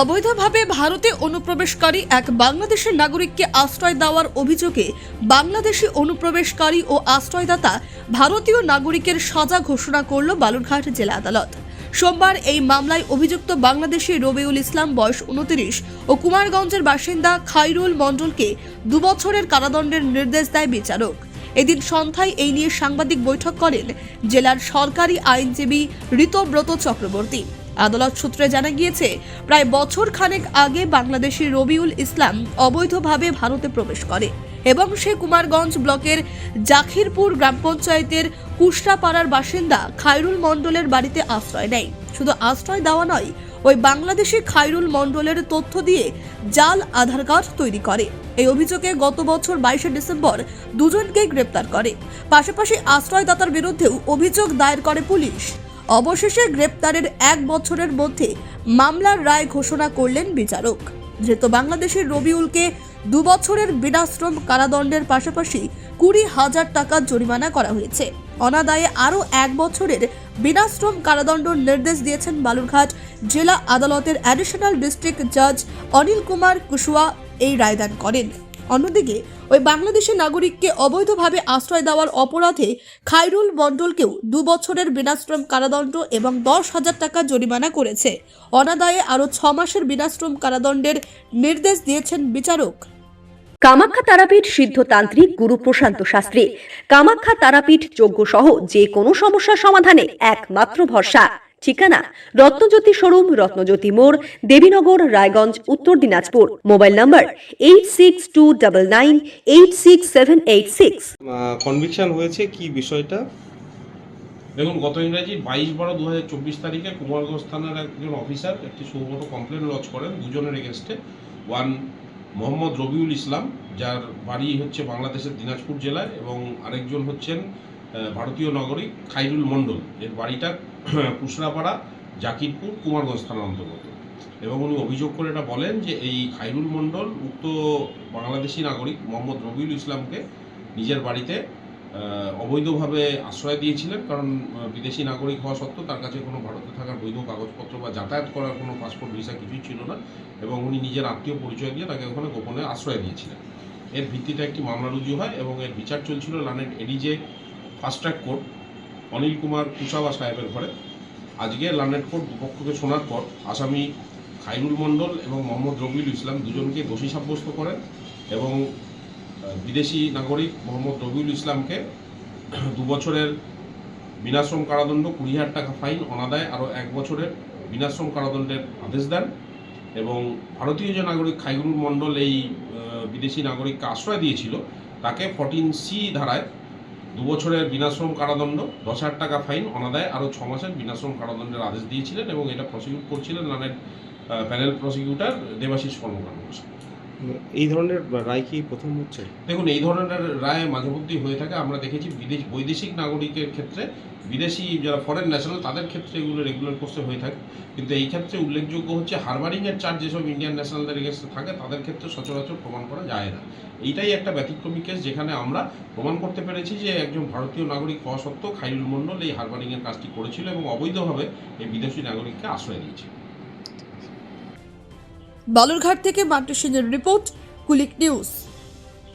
অবৈধভাবে ভারতে অনুপ্রবেশকারী এক বাংলাদেশের নাগরিককে আশ্রয় দেওয়ার অভিযোগে বাংলাদেশি অনুপ্রবেশকারী ও আশ্রয়দাতা ভারতীয় নাগরিকের সাজা ঘোষণা করল বালুরঘাট জেলা আদালত। সোমবার এই মামলায় অভিযুক্ত বাংলাদেশি রবিউল ইসলাম বয়স উনত্রিশ ও কুমারগঞ্জের বাসিন্দা খাইরুল মণ্ডলকে দুবছরের কারাদণ্ডের নির্দেশ দেয় বিচারক। এদিন সন্ধ্যায় এই নিয়ে সাংবাদিক বৈঠক করেন জেলার সরকারি আইনজীবী ঋতব্রত চক্রবর্তী। আদালত সূত্রে জানা গিয়েছে, প্রায় বছর খানেক আগে বাংলাদেশি রবিউল ইসলাম অবৈধভাবে ভারতে প্রবেশ করে এবং সে কুমারগঞ্জ ব্লকের জাখিরপুর গ্রাম পঞ্চায়েতের কুশরাপাড়ার বাসিন্দা খায়রুল মণ্ডলের বাড়িতে আশ্রয় নেয়। শুধু আশ্রয় দেওয়া নয়, ওই বাংলাদেশি খায়রুল মণ্ডলের তথ্য দিয়ে জাল আধার কার্ড তৈরি করে। এই অভিযোগে গত বছর বাইশে ডিসেম্বর দুজনকে গ্রেপ্তার করে। পাশাপাশি আশ্রয়দাতার বিরুদ্ধেও অভিযোগ দায়ের করে পুলিশ। অবশেষে গ্রেপ্তারের এক বছরের মধ্যে মামলার রায় ঘোষণা করলেন বিচারক। ধৃত বাংলাদেশের রবিউলকে দু বছরের বিনাশ্রম কারাদণ্ডের পাশাপাশি কুড়ি হাজার টাকা জরিমানা করা হয়েছে। অনাদায়ে আরও এক বছরের বিনাশ্রম কারাদণ্ড নির্দেশ দিয়েছেন বালুরঘাট জেলা আদালতের অ্যাডিশনাল ডিস্ট্রিক্ট জাজ অনিল কুমার কুশুয়া এই রায়দান করেন। অন্যদিকে, ওই বাংলাদেশের নাগরিককে অবৈধভাবে আশ্রয় দেওয়ার অপরাধে খায়রুল মণ্ডলকেও দু বছরের বিনাশ্রম কারাদণ্ড এবং দশ হাজার টাকা জরিমানা করেছে। অনাদায়ে আরও ছ মাসের বিনাশ্রম কারাদণ্ডের নির্দেশ দিয়েছেন বিচারক। কামাখ্যা তারাপীঠ সিদ্ধতান্ত্রিক গুরু প্রশান্ত শাস্ত্রী। কামাখ্যা তারাপীঠ যোগ্য সহ যে কোনো সমস্যার সমাধানে একমাত্র ভরসা। ঠিকানা রত্নজ্যোতি শোরুম রত্নজ্যোতি মোড় Debinagar Raiganj Uttar Dinajpur. Mobile number eight six two double nine eight six seven eight six conviction হয়েছে কি বিষয়টা? দেখুন গত ইংরাজি বাইশ বারো দু হাজার চব্বিশ তারিখে কুমারগঞ্জ থানার একজন অফিসার একটি সুমোটো কমপ্লেন লজ করেন দুজনের এগেনস্টে ওয়ান মোহাম্মদ রবিউল ইসলাম যার বাড়ি হচ্ছে বাংলাদেশের দিনাজপুর জেলায় এবং আরেকজন হচ্ছেন ভারতীয় নাগরিক খাইরুল মণ্ডল। এর বাড়িটা কুশরাপাড়া জাকিরপুর, কুমারগঞ্জ থানার অন্তর্গত। এবং উনি অভিযোগ করে এটা বলেন যে এই খাইরুল মণ্ডল উক্ত বাংলাদেশি নাগরিক মোহাম্মদ রবিউল ইসলামকে নিজের বাড়িতে অবৈধভাবে আশ্রয় দিয়েছিলেন কারণ বিদেশি নাগরিক হওয়া সত্ত্বেও তার কাছে কোনো ভারতে থাকার বৈধ কাগজপত্র বা যাতায়াত করার কোনো পাসপোর্ট, ভিসা কিছুই ছিল না এবং উনি নিজের আত্মীয় পরিচয় দিয়ে তাকে ওখানে গোপনে আশ্রয় দিয়েছিলেন। এর ভিত্তিতে একটি মামলা রুজু হয় এবং এর বিচার চলছিল লানের ADJ fast track court. Anil Kumar Kushwaha সাহেবের ঘরে। আজকে লানেট কোর্ট দুপক্ষকে শোনার পর আসামি খাইরুল মণ্ডল এবং মোহাম্মদ রবিউল ইসলাম দুজনকে দোষী সাব্যস্ত করেন এবং বিদেশি নাগরিক মোহাম্মদ রবিউল ইসলামকে দু বছরের বিনাশ্রম কারাদণ্ড কুড়ি হাজার টাকা ফাইন অনাদায় আরও এক বছরের বিনাশ্রম কারাদণ্ডের আদেশ দেন এবং ভারতীয় যে নাগরিক খাইগুরুল মণ্ডল এই বিদেশি নাগরিককে আশ্রয় দিয়েছিল, তাকে ফর্টিন সি ধারায় দু বছরের বিনাশ্রম কারাদণ্ড, দশ হাজার টাকা ফাইন অনাদায় আরও ছ মাসের বিনাশ্রম কারাদণ্ডের আদেশ দিয়েছিলেন এবং এটা প্রসিকিউট করছিলেন নামের প্যানেল প্রসিকিউটার দেবাশিস কর্মকার। এই ধরনের রায় কি প্রথম হচ্ছে? দেখুন, এই ধরনের রায় মাঝে মধ্যেই হয়ে থাকে। আমরা দেখেছি বিদেশ বৈদেশিক নাগরিকের ক্ষেত্রে বিদেশি যারা ফরেন ন্যাশনাল তাদের ক্ষেত্রে এগুলো রেগুলার কোর্সে হয়ে থাকে। কিন্তু এই ক্ষেত্রে উল্লেখযোগ্য হচ্ছে হারবারিংয়ের চার্জ যেসব ইন্ডিয়ান ন্যাশনালদের এগেন্সে থাকে, তাদের ক্ষেত্রে সচরাচর প্রমাণ করা যায় না। এইটাই একটা ব্যতিক্রমী কেস যেখানে আমরা প্রমাণ করতে পেরেছি যে একজন ভারতীয় নাগরিক হওয়া সত্ত্বেও খাইরুল মণ্ডল এই হারবারিংয়ের কাজটি করেছিল এবং অবৈধভাবে এই বিদেশি নাগরিককে আশ্রয় দিয়েছিল। বালুরঘাট থেকে মান্টু সেনের রিপোর্ট কুলিক নিউজ।